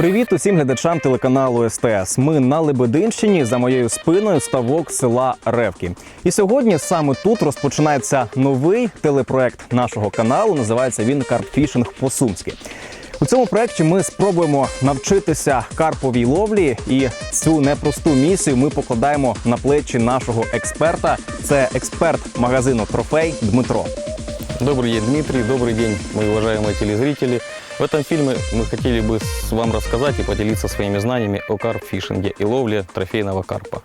Привіт усім глядачам телеканалу СТС. Ми на Лебединщині за моєю спиною ставок села Ревки. І сьогодні саме тут розпочинається новий телепроект нашого каналу. Називається він Карпфішинг по-сумськи. У цьому проекті ми спробуємо навчитися карповій ловлі, і цю непросту місію ми покладаємо на плечі нашого експерта. Це експерт магазину Трофей Дмитро. Добрый день, Дмитрий. Добрый день, мои уважаемые телезрители. В этом фильме мы хотели бы с- вам рассказать и поделиться своими знаниями о карпфишинге и ловле трофейного карпа.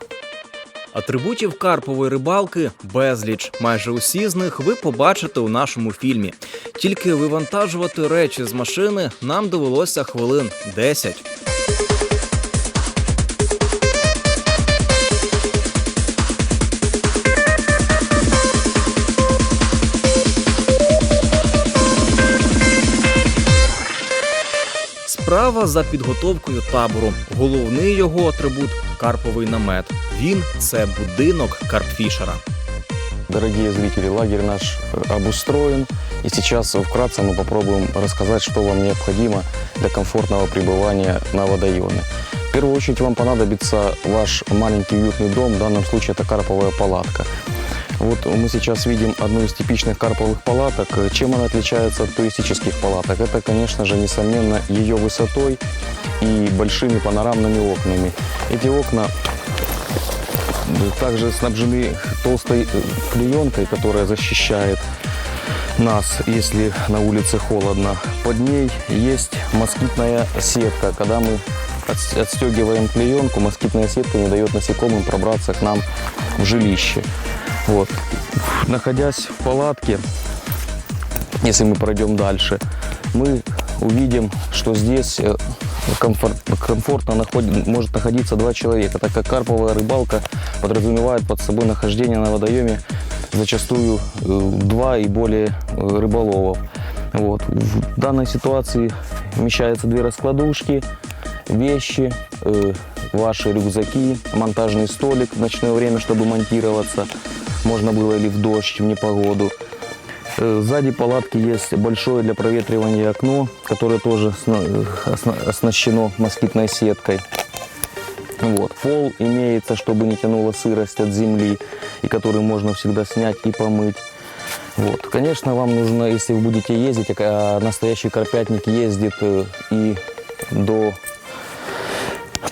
Атрибутів карпової рибалки безліч. Майже усі з них ви побачите у нашому фільмі. Тільки вивантажувати речі з машини нам довелося хвилин 10. Справа за підготовкою табору. Головний його атрибут карповий намет. Він це будинок карпфішера. Дорогие зрители, лагерь наш э, обустроен. И сейчас вкратце мы попробуем рассказать, что вам необходимо для комфортного пребывания на водоеме. В первую очередь вам понадобится ваш маленький уютный дом, в данном случае это карповая палатка. Вот мы сейчас видим одну из типичных карповых палаток. Чем она отличается от туристических палаток? Это, конечно же, несомненно, ее высотой и большими панорамными окнами. Эти окна также снабжены толстой э, клеенкой, которая защищает нас, если на улице холодно. Под ней есть москитная сетка. Когда мы отс- отстегиваем клеенку, москитная сетка не дает насекомым пробраться к нам в жилище. Вот. Находясь в палатке, если мы пройдем дальше, мы увидим, что здесь э, комфорт- комфортно находи- может находиться два человека, так как карповая рыбалка подразумевает под собой нахождение на водоеме зачастую э, два и более э, рыболовов. Вот. В данной ситуации вмещаются две раскладушки, вещи, ваши рюкзаки, монтажный столик в ночное время, чтобы монтироваться. Можно было или в дождь, в непогоду. Э, Сзади палатки есть большое для проветривания окно, которое тоже э, осна- оснащено москитной сеткой. Вот. Пол имеется, чтобы не тянуло сырость от земли, и который можно всегда снять и помыть. Вот. Конечно, вам нужно, если вы будете ездить, а настоящий карпятник ездит э, и до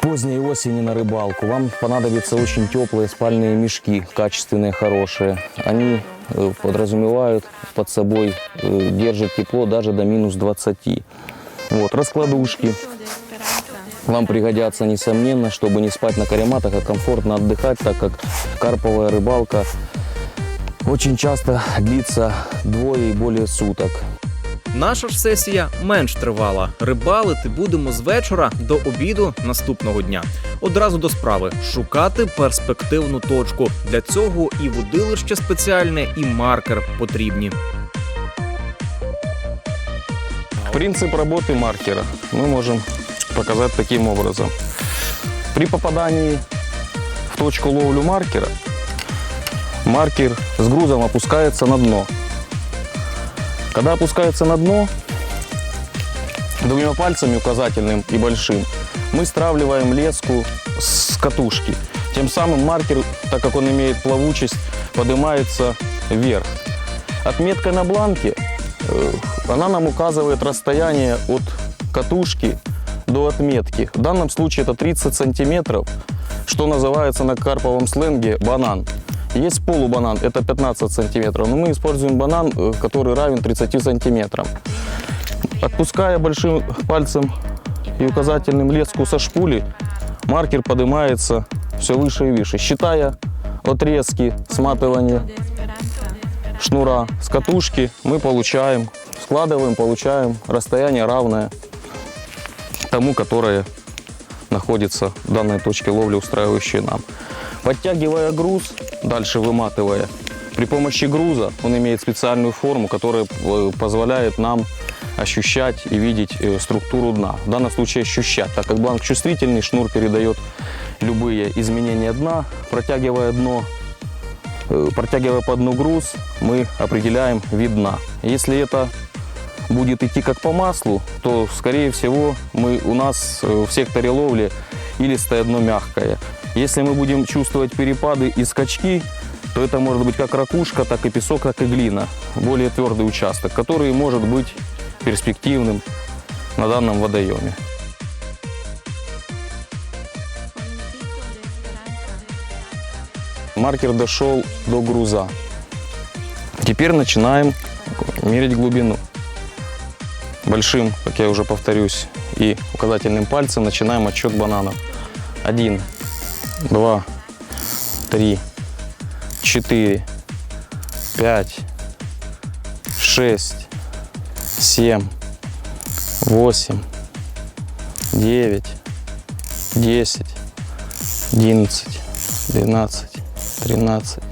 поздней осени на рыбалку, вам понадобятся очень теплые спальные мешки, качественные, хорошие. Они э, подразумевают под собой, э, держат тепло даже до минус 20. Вот, раскладушки вам пригодятся, несомненно, чтобы не спать на карематах, а комфортно отдыхать, так как карповая рыбалка очень часто длится двое и более суток. Наша ж сесія менш тривала. Рибалити будемо з вечора до обіду наступного дня. Одразу до справи шукати перспективну точку. Для цього і водилище спеціальне, і маркер потрібні. Принцип работы маркера мы можем показать таким образом. При попадании в точку ловлю маркера, маркер с грузом опускается на дно. Когда опускается на дно, двумя пальцами, указательным и большим, мы стравливаем леску с катушки. Тем самым маркер, так как он имеет плавучесть, поднимается вверх. Отметка на бланке э, она нам указывает расстояние от катушки до отметки. В данном случае это 30 сантиметров, что называется на карповом сленге банан. Есть полубанан, это 15 сантиметров, но мы используем банан, э, который равен 30 сантиметрам. Отпуская большим пальцем и указательным леску со шпули, маркер поднимается все выше и выше. Считая отрезки сматывания шнура с катушки мы получаем, складываем, получаем расстояние равное тому, которое находится в данной точке ловли, устраивающей нам. Подтягивая груз, дальше выматывая, при помощи груза он имеет специальную форму, которая э, позволяет нам ощущать и видеть э, структуру дна. В данном случае ощущать, так как бланк чувствительный, шнур передает любые изменения дна, протягивая дно Э, Протягивая по дну груз, мы определяем вид дна. Если это будет идти как по маслу, то, скорее всего, мы, у нас в секторе ловли илистое дно мягкое. Если мы будем чувствовать перепады и скачки, то это может быть как ракушка, так и песок, так и глина. Более твердый участок, который может быть перспективным на данном водоеме. Маркер дошел до груза. Теперь начинаем мерить глубину. Большим, как я уже повторюсь, и указательным пальцем начинаем отсчет бананов. Один, два, три, четыре, пять, шесть, семь, восемь, девять, десять, одиннадцать, двенадцать, тринадцать,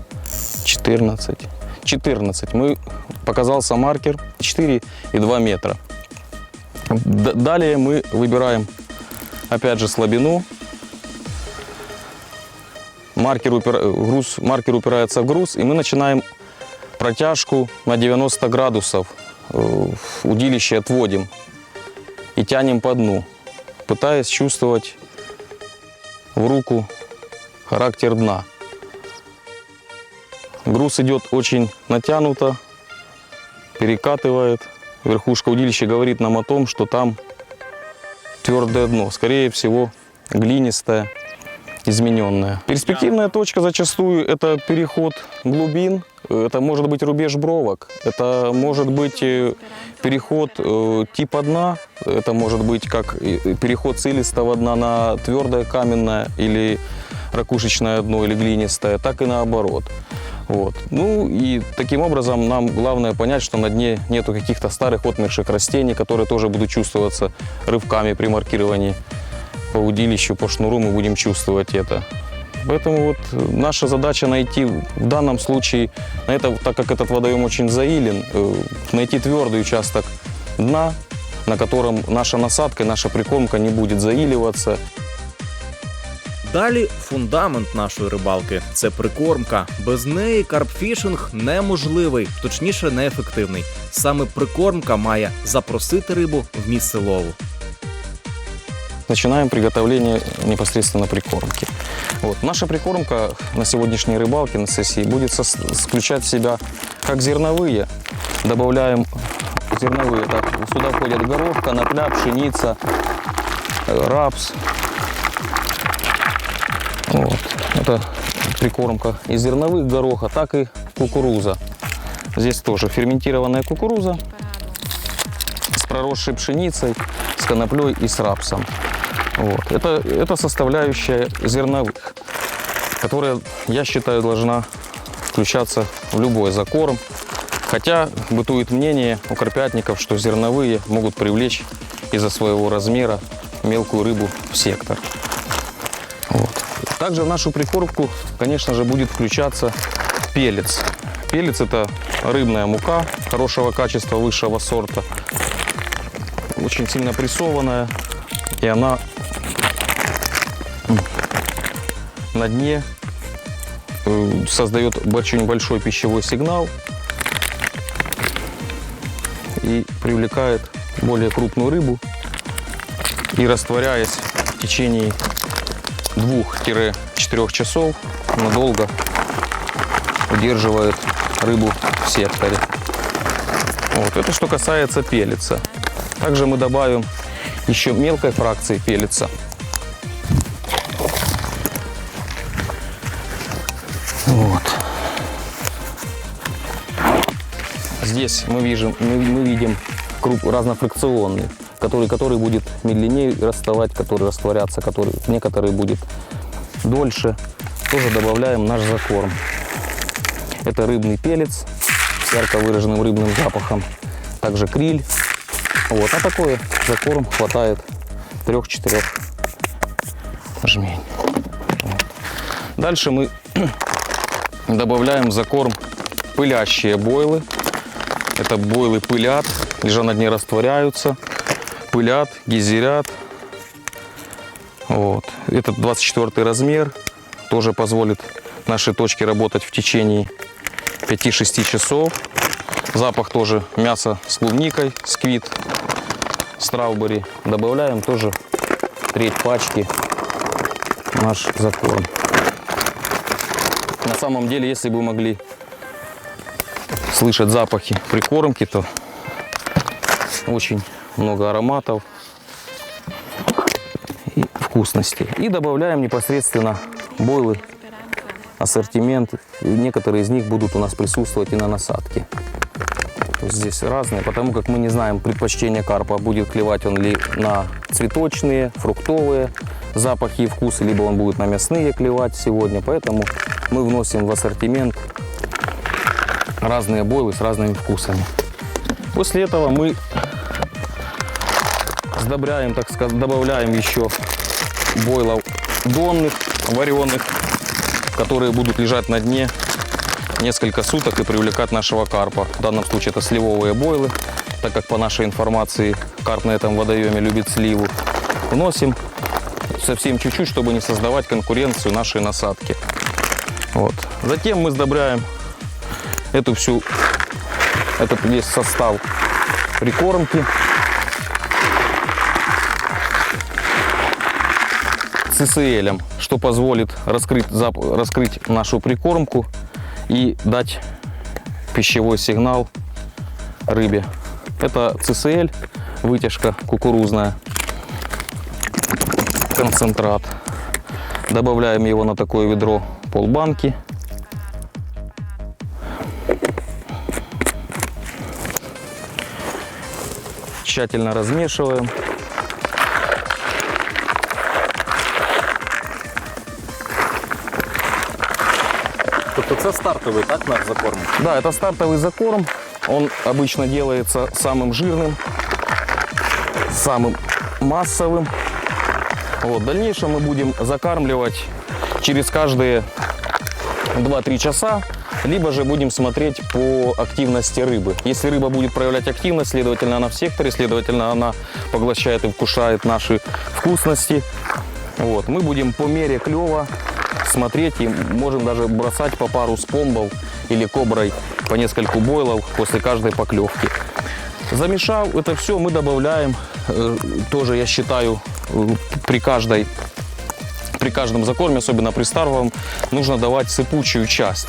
четырнадцать, 14. Мы показался маркер 4,2 метра. Д- Далее мы выбираем опять же слабину. Маркер, упира- груз, маркер упирается в груз, и мы начинаем протяжку на 90 градусов. Э, Удилище отводим и тянем по дну, пытаясь чувствовать в руку характер дна. Груз идет очень натянуто, перекатывает. Верхушка удилища говорит нам о том, что там твердое дно. Скорее всего, глинистое, измененное. Перспективная точка зачастую это переход глубин, это может быть рубеж бровок, это может быть э, переход э, типа дна, это может быть как э, переход с илистого дна на твердое каменное или ракушечное дно или глинистое, так и наоборот. Вот. Ну и таким образом нам главное понять, что на дне нету каких-то старых отмерших растений, которые тоже будут чувствоваться рывками при маркировании по удилищу, по шнуру мы будем чувствовать это. Поэтому вот наша задача найти в данном случае, на это, так как этот водоем очень заилен, э, найти твердый участок дна, на котором наша насадка и наша прикормка не будет заиливаться. Далі фундамент нашої рибалки це прикормка. Без неї карпфішинг неможливий, точніше, неефективний. Саме прикормка має запросити рибу в місце лову. Начинаем приготовление непосредственно прикормки. Вот. Наша прикормка на сегодняшней рыбалке, на сессии, будет включать в себя как зерновые. Добавляем зерновые. Так, сюда входят горох, конопля, пшеница, э, рапс. Вот. Это прикормка из зерновых гороха, так и кукуруза. Здесь тоже ферментированная кукуруза с проросшей пшеницей, с коноплей и с рапсом. Вот. Это, это составляющая зерновых, которая, я считаю, должна включаться в любой закорм. Хотя бытует мнение у карпятников, что зерновые могут привлечь из-за своего размера мелкую рыбу в сектор. Вот. Также в нашу прикормку, конечно же, будет включаться пелец. Пелец – это рыбная мука хорошего качества, высшего сорта. Очень сильно прессованная, и она на дне э, создает очень большой пищевой сигнал и привлекает более крупную рыбу и растворяясь в течение 2-4 часов надолго удерживает рыбу в секторе. Вот. Это что касается пелица. Также мы добавим еще мелкой фракции пелица. Здесь мы видим, мы, мы видим круг разнофракционный, который, который будет медленнее расставать, который растворяться, который некоторые будет дольше. Тоже добавляем наш закорм. Это рыбный пелец с ярко выраженным рыбным запахом. Также криль. Вот. А такой закорм хватает трех-четырех жмень. Дальше мы добавляем закорм пылящие бойлы. Это бойлы пылят, лежа на дне растворяются, пылят, гейзерят. Вот. Это 24 размер, тоже позволит нашей точке работать в течение 5-6 часов. Запах тоже мясо с клубникой, сквит, страубери. Добавляем тоже треть пачки наш закорм. На самом деле, если бы могли слышать запахи прикормки, то очень много ароматов и вкусностей. И добавляем непосредственно бойлы, ассортимент. Некоторые из них будут у нас присутствовать и на насадке. Здесь разные, потому как мы не знаем предпочтения карпа, будет клевать он ли на цветочные, фруктовые запахи и вкусы, либо он будет на мясные клевать сегодня. Поэтому мы вносим в ассортимент разные бойлы с разными вкусами. После этого мы сдобряем, так сказать, добавляем еще бойлов донных, вареных, которые будут лежать на дне несколько суток и привлекать нашего карпа. В данном случае это сливовые бойлы, так как по нашей информации карп на этом водоеме любит сливу. Вносим совсем чуть-чуть, чтобы не создавать конкуренцию нашей насадки. Вот. Затем мы сдобряем эту всю, этот весь состав прикормки. ЦСЛ, что позволит раскрыть, зап- раскрыть нашу прикормку и дать пищевой сигнал рыбе. Это ЦСЛ, вытяжка кукурузная, концентрат. Добавляем его на такое ведро полбанки. Тщательно размешиваем. Тобто це стартовий, так, наш закорм? Да, это стартовый закорм. Он обычно делается самым жирным, самым массовым. Вот. В дальнейшем мы будем закармливать через каждые 2-3 часа, либо же будем смотреть по активности рыбы. Если рыба будет проявлять активность, следовательно, она в секторе, следовательно, она поглощает и вкушает наши вкусности. Вот. Мы будем по мере клева смотреть и можем даже бросать по пару спомбов или коброй по нескольку бойлов после каждой поклевки. Замешав это все, мы добавляем, э, тоже я считаю, э, при каждой при каждом закорме, особенно при стартовом, нужно давать сыпучую часть,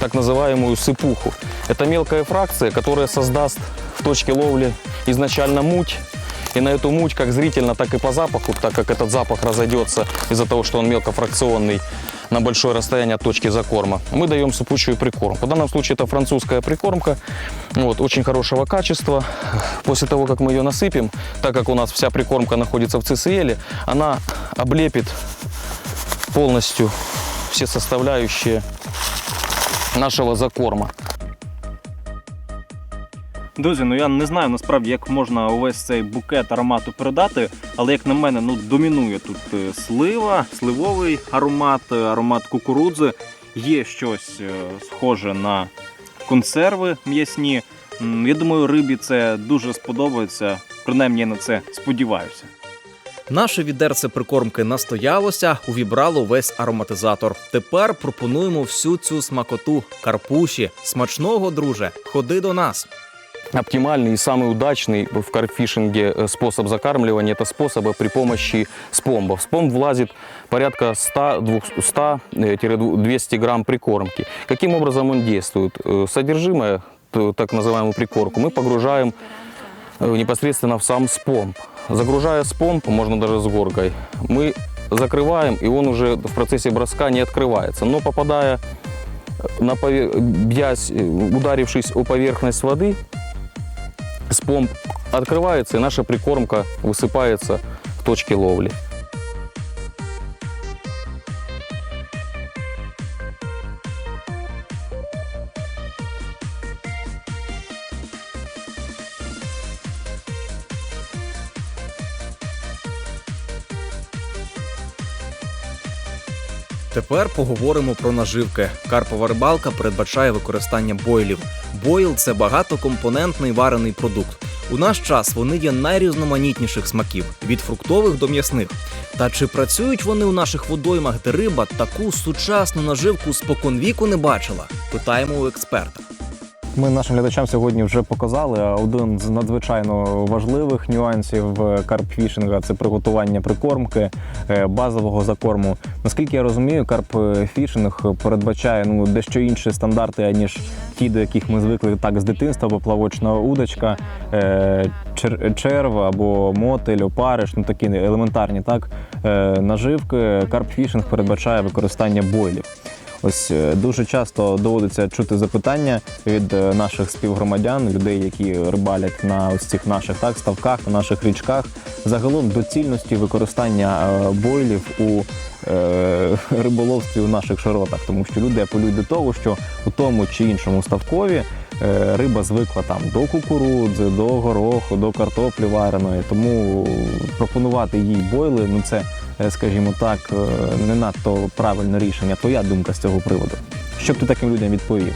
так называемую сыпуху. Это мелкая фракция, которая создаст в точке ловли изначально муть, и на эту муть как зрительно, так и по запаху, так как этот запах разойдется из-за того, что он мелкофракционный, на большое расстояние от точки закорма, мы даем сыпучую прикормку. В данном случае это французская прикормка, вот, очень хорошего качества. После того, как мы ее насыпем, так как у нас вся прикормка находится в ЦСЛ, она облепит полностью все составляющие нашего закорма. Друзі, ну я не знаю насправді, як можна увесь цей букет аромату передати, але як на мене, ну домінує тут е, слива, сливовий аромат, е, аромат кукурудзи. Є щось е, схоже на консерви м'ясні. Я думаю, рибі це дуже сподобається. Принаймні я на це сподіваюся. Наше відерце прикормки настоялося, увібрало весь ароматизатор. Тепер пропонуємо всю цю смакоту карпуші. Смачного, друже, ходи до нас. Оптимальный и самый удачный в карпфишинге э, способ закармливания – это способы при помощи спомбов. Спомб влазит порядка 100-200 грамм прикормки. Каким образом он действует? Э, Содержимое, т- так называемую прикормку, мы погружаем э, непосредственно в сам спомб. Загружая спомб, можно даже с горкой, мы закрываем, и он уже в процессе броска не открывается. Но попадая на пове- бьясь, ударившись о поверхность воды, спомб открывается, и наша прикормка высыпается в точке ловли. Тепер поговоримо про наживки. Карпова рибалка передбачає використання бойлів. Бойл це багатокомпонентний варений продукт. У наш час вони є найрізноманітніших смаків від фруктових до м'ясних. Та чи працюють вони у наших водоймах, де риба таку сучасну наживку споконвіку не бачила? Питаємо у експерта. Ми нашим глядачам сьогодні вже показали один з надзвичайно важливих нюансів карпфішинга це приготування прикормки е, базового закорму. Наскільки я розумію, карпфішинг передбачає ну дещо інші стандарти ніж ті, до яких ми звикли так з дитинства, поплавочна удочка, е, чер- черв або мотель, опариш, ну такі елементарні так е, наживки. Карпфішинг передбачає використання бойлів. Ось е, дуже часто доводиться чути запитання від е, наших співгромадян, людей, які рибалять на ось цих наших так ставках, на наших річках, загалом доцільності використання е, бойлів у риболовстві у наших широтах, тому що люди апелюють до того, що у тому чи іншому ставкові риба звикла там до кукурудзи, до гороху, до картоплі вареної. Тому пропонувати їй бойли, ну це, скажімо так, е, не надто правильне рішення. Твоя думка з цього приводу. Що б ти таким людям відповів?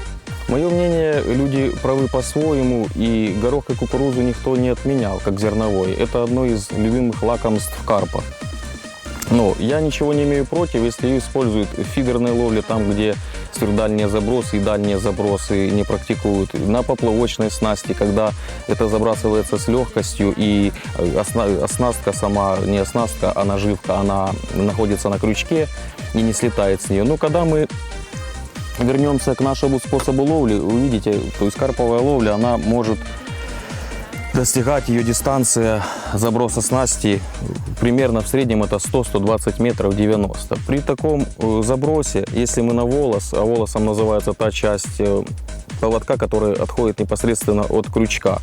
Мое мнение, люди правы по-своему, и горох и кукурузу никто не отменял, как зерновой. Это одно из любимых лакомств карпа. Но я ничего не имею против, если ее используют в фидерной ловле, там, где сверхдальние забросы и дальние забросы не практикуют, на поплавочной снасти, когда это забрасывается с легкостью, и э, осна- оснастка сама, не оснастка, а наживка, она находится на крючке и не слетает с нее. Но когда мы вернемся к нашему способу ловли, увидите, то есть карповая ловля, она может достигать ее дистанция заброса снасти примерно в среднем это 100-120 метров 90. При таком э, забросе, если мы на волос, а волосом называется та часть э, поводка, который отходит непосредственно от крючка,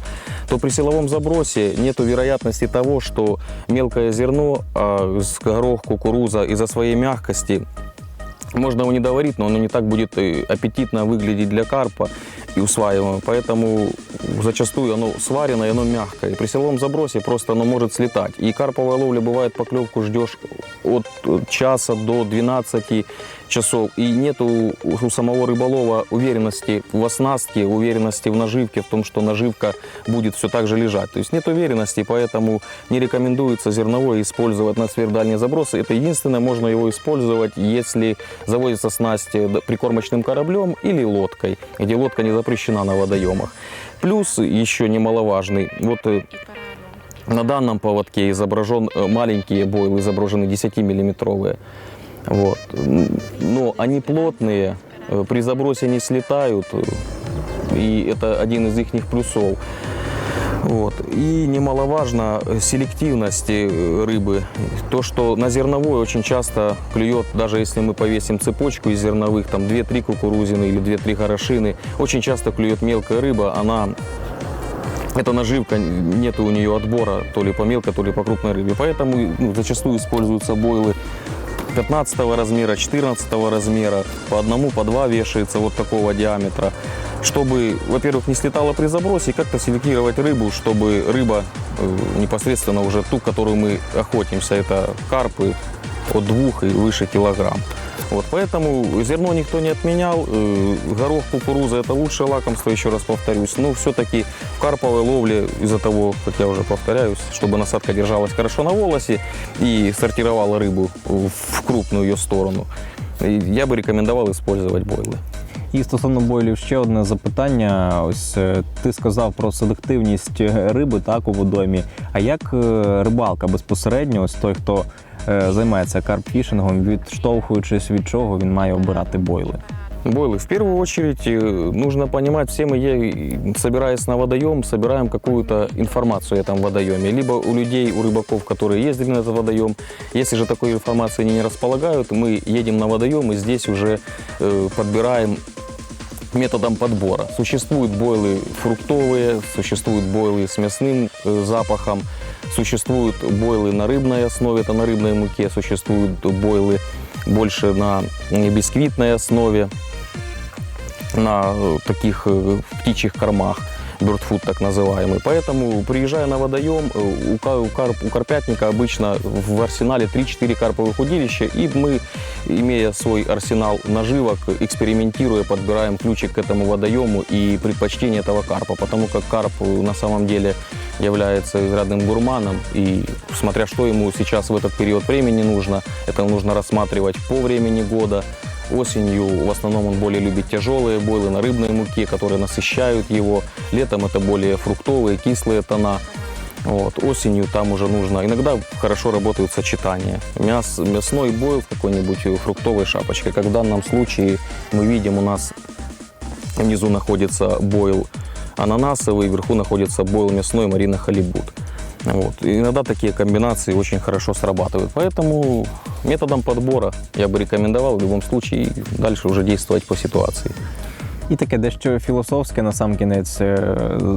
то при силовом забросе нет вероятности того, что мелкое зерно, а, горох, кукуруза из-за своей мягкости можно его не доварить, но оно не так будет э, аппетитно выглядеть для карпа и усваиваемо. Поэтому зачастую оно сварено и оно мягкое. При силовом забросе просто оно может слетать. И карповая ловля бывает поклевку ждешь от э, часа до 12 часов. И нет у, у самого рыболова уверенности в оснастке, уверенности в наживке, в том, что наживка будет все так же лежать. То есть нет уверенности, поэтому не рекомендуется зерновое использовать на сверхдальние забросы. Это единственное, можно его использовать, если заводится снасть э, прикормочным кораблем или лодкой, где лодка не запрещена на водоемах. Плюс еще немаловажный, вот э, на данном поводке изображен э, маленькие бойлы, изображены 10-миллиметровые. Вот. Но они плотные, э, при забросе не слетают, э, и это один из их плюсов. Вот. И немаловажно э, селективность рыбы. То, что на зерновой очень часто клюет, даже если мы повесим цепочку из зерновых, там 2-3 кукурузины или 2-3 горошины, очень часто клюет мелкая рыба, она эта наживка, нет у нее отбора то ли по мелкой, то ли по крупной рыбе. Поэтому ну, зачастую используются бойлы 15 размера, 14 размера, по одному, по два вешается вот такого диаметра, чтобы, во-первых, не слетала при забросе, и как-то селектировать рыбу, чтобы рыба э, непосредственно уже ту, которую мы охотимся, это карпы от двух и выше килограмм. Вот, поэтому зерно никто не отменял. Э, Горох, кукуруза – это лучшее лакомство, еще раз повторюсь. Но все-таки в карповой ловле, из-за того, как я уже повторяюсь, чтобы насадка держалась хорошо на волосе и сортировала рыбу в крупную ее сторону, и я бы рекомендовал использовать бойлы. І стосовно бойлів ще одне запитання. Ось е, ти сказав про селективність е, риби так у водоймі. А як е, рибалка безпосередньо, ось той, хто е, займається карпфішингом, відштовхуючись від чого він має обирати бойли? Бойлы. В первую очередь э, нужно понимать, все мы, е- собираясь на водоем, собираем какую-то информацию о этом водоеме. Либо у людей, у рыбаков, которые ездили на этот водоем. Если же такой информации они не располагают, мы едем на водоем и здесь уже э, подбираем методом подбора. Существуют бойлы фруктовые, существуют бойлы с мясным э, запахом, существуют бойлы на рыбной основе, это на рыбной муке, существуют бойлы больше на бисквитной основе, на э, таких э, птичьих кормах бёрдфуд так называемый. Поэтому, приезжая на водоем, э, у, ка- у карп- у карпятника обычно в арсенале 3-4 карповых удилища, и мы, имея свой арсенал наживок, экспериментируя, подбираем ключик к этому водоему и предпочтение этого карпа, потому как карп э, на самом деле является изрядным гурманом, и смотря что ему сейчас в этот период времени нужно, это нужно рассматривать по времени года, Осенью в основном он более любит тяжелые бойлы на рыбной муке, которые насыщают его. Летом это более фруктовые, кислые тона. Вот. Осенью там уже нужно. Иногда хорошо работают сочетания. Мяс, мясной бойл с какой-нибудь фруктовой шапочкой. Как в данном случае мы видим, у нас внизу находится бойл ананасовый, вверху находится бойл мясной марина халибут. Вот. И иногда такие комбинации очень хорошо срабатывают. Поэтому методом подбора я бы рекомендовал в любом случае дальше уже действовать по ситуации. І таке дещо філософське на сам кінець е,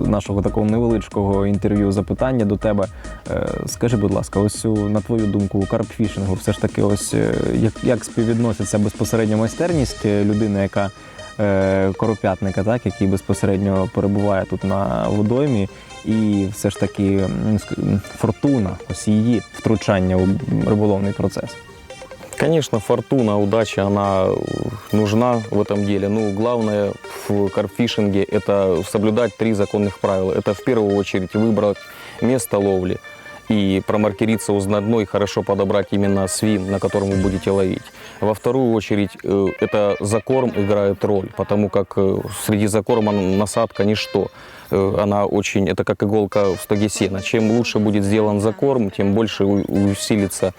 нашого такого невеличкого інтерв'ю запитання до тебе. Е, Скажи, будь ласка, ось у- на твою думку, у карпфішингу все ж таки, ось е, як, як співвідноситься безпосередньо майстерність е, людини, яка е, коропятника, так, який безпосередньо перебуває тут на водоймі, і все ж таки м, ск- м, фортуна, ось її втручання у риболовний процес. Конечно, фортуна, удача, она э, нужна в этом деле. Ну, главное в карпфишинге – это соблюдать три законных правила. Это в первую очередь выбрать место ловли и промаркериться у дно и хорошо подобрать именно свин, на котором вы будете ловить. Во вторую очередь, э, это закорм играет роль, потому как э, среди закорма насадка ничто. Э, Она очень, это как иголка в стоге сена. Чем лучше будет сделан закорм, тем больше усилится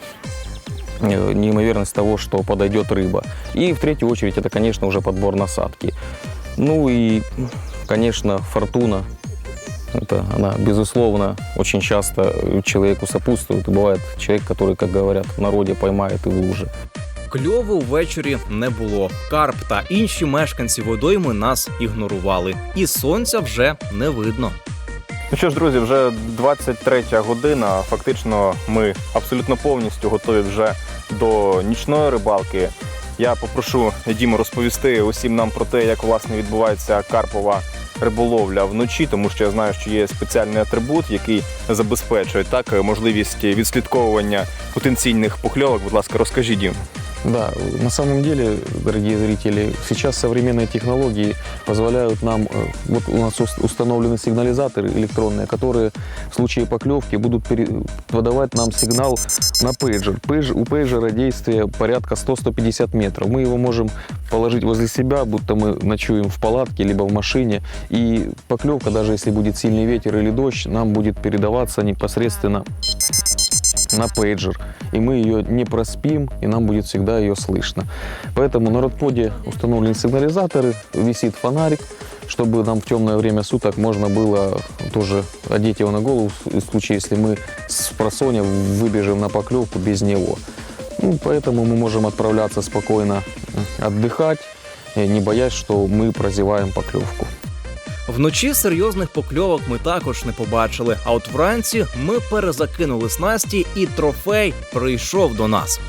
э, неимоверность того, что подойдет рыба. И в третью очередь это, конечно, уже подбор насадки. Ну и, конечно, фортуна. Это она, безусловно, очень часто человеку сопутствует. Бывает человек, который, как говорят, в народе поймает и в луже. Кльову ввечері не було. Карп та інші мешканці водойми нас ігнорували, і сонця вже не видно. Ну що ж, друзі, вже 23 година. Фактично, ми абсолютно повністю готові вже до нічної рибалки. Я попрошу Діму розповісти усім нам про те, як власне відбувається карпова риболовля вночі, тому що я знаю, що є спеціальний атрибут, який забезпечує так можливість відслідковування потенційних покльовок. Будь ласка, розкажіть Дім. Да, на самом деле, дорогие зрители, сейчас современные технологии позволяют нам, э, вот у нас ус- установлены сигнализаторы электронные, которые в случае поклевки будут подавать нам сигнал на пейджер. Пейдж- у пейджера действие порядка 100-150 метров. Мы его можем положить возле себя, будто мы ночуем в палатке либо в машине, и поклевка, даже если будет сильный ветер или дождь, нам будет передаваться непосредственно на пейджер, и мы ее не проспим, и нам будет всегда ее слышно. Поэтому на родподе установлены сигнализаторы, висит фонарик, чтобы нам в темное время суток можно было тоже одеть его на голову, в случае, если мы с просоня выбежим на поклевку без него. Ну, поэтому мы можем отправляться спокойно отдыхать, э, не боясь, что мы прозеваем поклевку. Вночі серйозних покльовок ми також не побачили. А от вранці ми перезакинули снасті, і трофей прийшов до нас.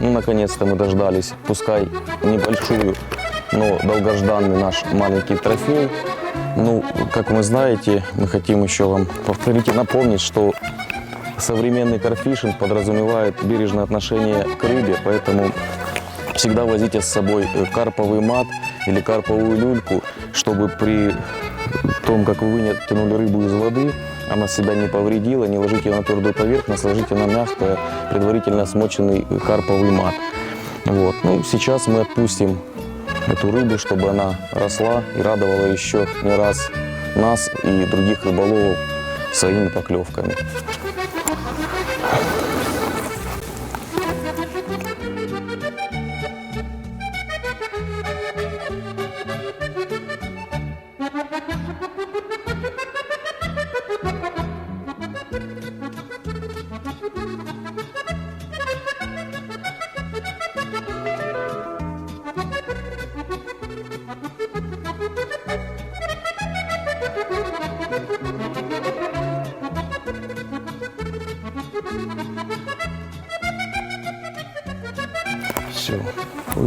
Ну, наконец-то мы дождались, пускай небольшую, но долгожданный наш маленький трофей. Ну, как вы знаете, мы хотим еще вам повторить и напомнить, что современный карфишинг подразумевает бережное отношение к рыбе, поэтому всегда возите с собой э, карповый мат или карповую люльку, чтобы при том, как вы вытянули рыбу из воды, она себя не повредила, не ложите ее на твердую поверхность, ложите на мягкое, предварительно смоченный карповый мат. Вот. Ну, сейчас мы отпустим эту рыбу, чтобы она росла и радовала еще не раз нас и других рыболовов своими поклевками.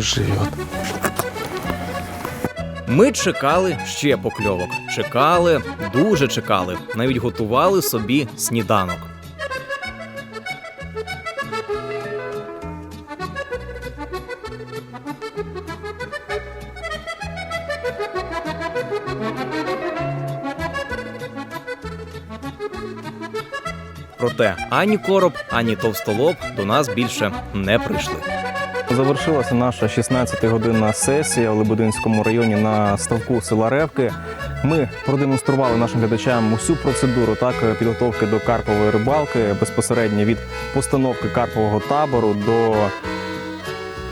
Живет. Ми чекали ще покльовок. Чекали, дуже чекали. Навіть готували собі сніданок. Проте ані короб, ані товстолоб до нас більше не прийшли. Завершилася наша 16-годинна сесія в Лебединському районі на ставку села Ревки. Ми продемонстрували нашим глядачам усю процедуру так підготовки до карпової рибалки безпосередньо від постановки карпового табору до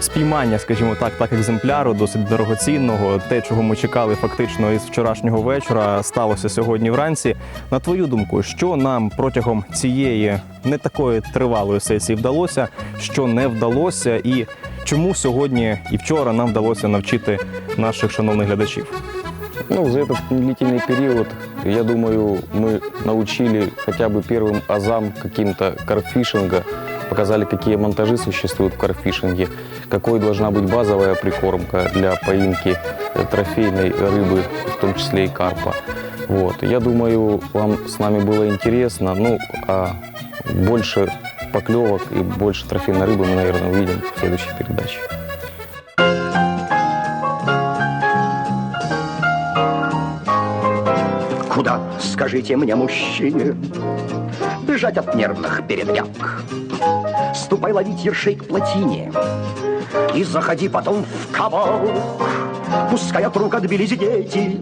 спіймання, скажімо так, так екземпляру, досить дорогоцінного. Те, чого ми чекали фактично із вчорашнього вечора, сталося сьогодні вранці. На твою думку, що нам протягом цієї не такої тривалої сесії вдалося, що не вдалося, і чому сьогодні і вчора нам вдалося навчити наших шановних глядачів? Ну, за этот длительный период, я думаю, мы научили хотя бы первым азам каким-то карпфишинга, показали, какие монтажи существуют в карпфишинге, какой должна быть базовая прикормка для поимки э, трофейной рыбы, в том числе и карпа. Вот. Я думаю, вам с нами было интересно. Ну, а больше поклевок и больше трофейной рыбы мы, наверное, увидим в следующей передаче. Куда, скажите мне, мужчине, бежать от нервных передряг? Ступай ловить ершей к плотине и заходи потом в кабак. Пускай от рук отбились дети,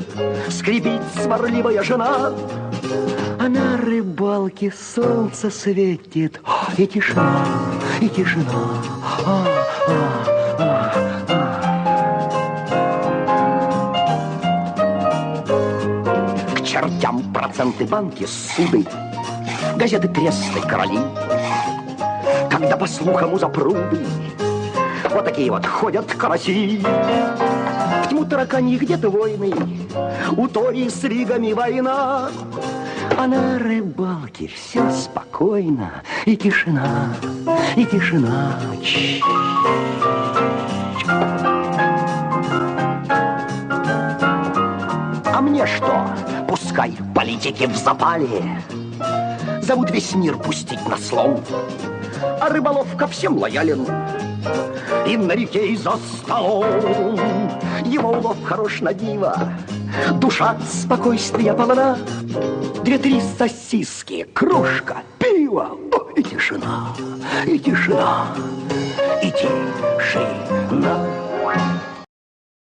скрипит сварливая жена. На рыбалке солнце светит, и тишина, и тишина. А, а, а. К чертям проценты банки, суды, газеты крестной короли. Когда, по слухам, у запруды вот такие вот ходят караси. В тьму тараканьи где-то войны, у Тори с ригами война. А на рыбалке все спокойно, и тишина, и тишина. А мне что? Пускай политики в запале. Зовут весь мир пустить на слов А рыболов ко всем лоялен. И на реке, и за столом. Его улов хорош на диво Душа спокойствия полна. Две-три сосиски, кружка, пиво. И тишина, и тишина, и тишина